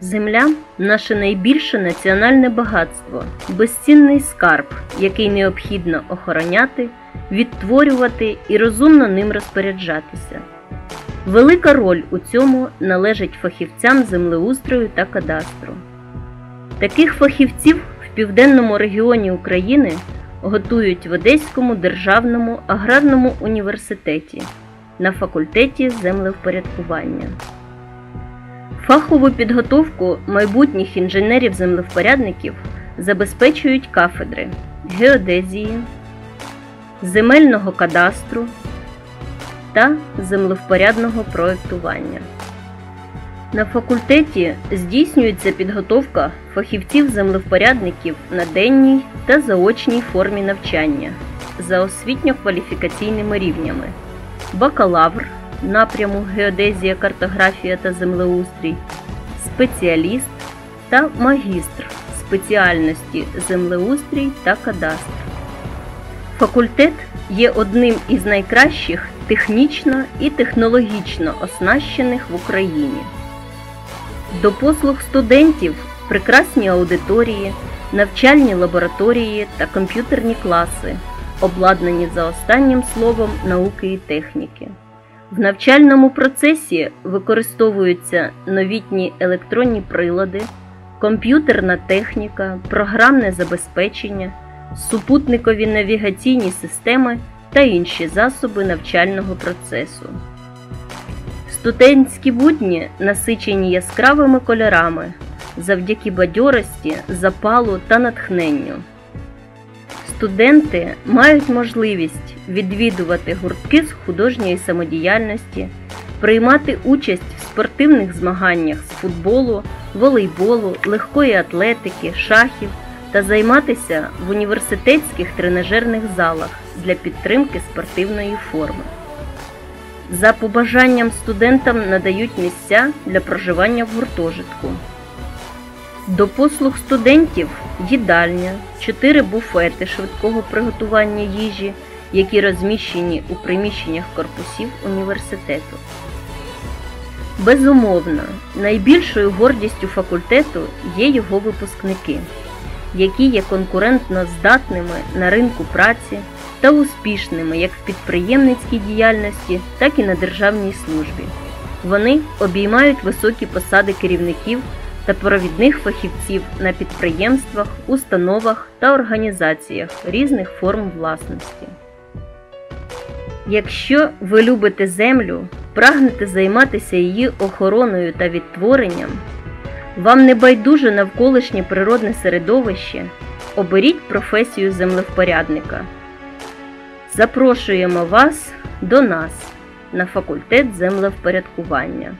Земля наше найбільше національне багатство, безцінний скарб, який необхідно охороняти, відтворювати і розумно ним розпоряджатися. Велика роль у цьому належить фахівцям землеустрою та кадастру. Таких фахівців в південному регіоні України готують в Одеському державному аграрному університеті на факультеті землевпорядкування. Фахову підготовку майбутніх інженерів-землевпорядників забезпечують кафедри геодезії, земельного кадастру та землевпорядного проєктування. На факультеті здійснюється підготовка фахівців-землевпорядників на денній та заочній формі навчання за освітньо-кваліфікаційними рівнями бакалавр напряму геодезія, картографія та землеустрій, спеціаліст та магістр спеціальності землеустрій та кадастр. Факультет є одним із найкращих технічно і технологічно оснащених в Україні. До послуг студентів прекрасні аудиторії, навчальні лабораторії та комп'ютерні класи, обладнані за останнім словом науки і техніки. В навчальному процесі використовуються новітні електронні прилади, комп'ютерна техніка, програмне забезпечення, супутникові навігаційні системи та інші засоби навчального процесу. Студентські будні насичені яскравими кольорами завдяки бадьорості, запалу та натхненню. Студенти мають можливість відвідувати гуртки з художньої самодіяльності, приймати участь в спортивних змаганнях з футболу, волейболу, легкої атлетики, шахів та займатися в університетських тренажерних залах для підтримки спортивної форми. За побажанням студентам надають місця для проживання в гуртожитку. До послуг студентів їдальня, 4 буфети швидкого приготування їжі, які розміщені у приміщеннях корпусів університету. Безумовно, найбільшою гордістю факультету є його випускники, які є конкурентно здатними на ринку праці та успішними як в підприємницькій діяльності, так і на державній службі. Вони обіймають високі посади керівників та провідних фахівців на підприємствах, установах та організаціях різних форм власності. Якщо ви любите землю, прагнете займатися її охороною та відтворенням, вам не байдуже навколишнє природне середовище, оберіть професію землевпорядника. Запрошуємо вас до нас на факультет землевпорядкування.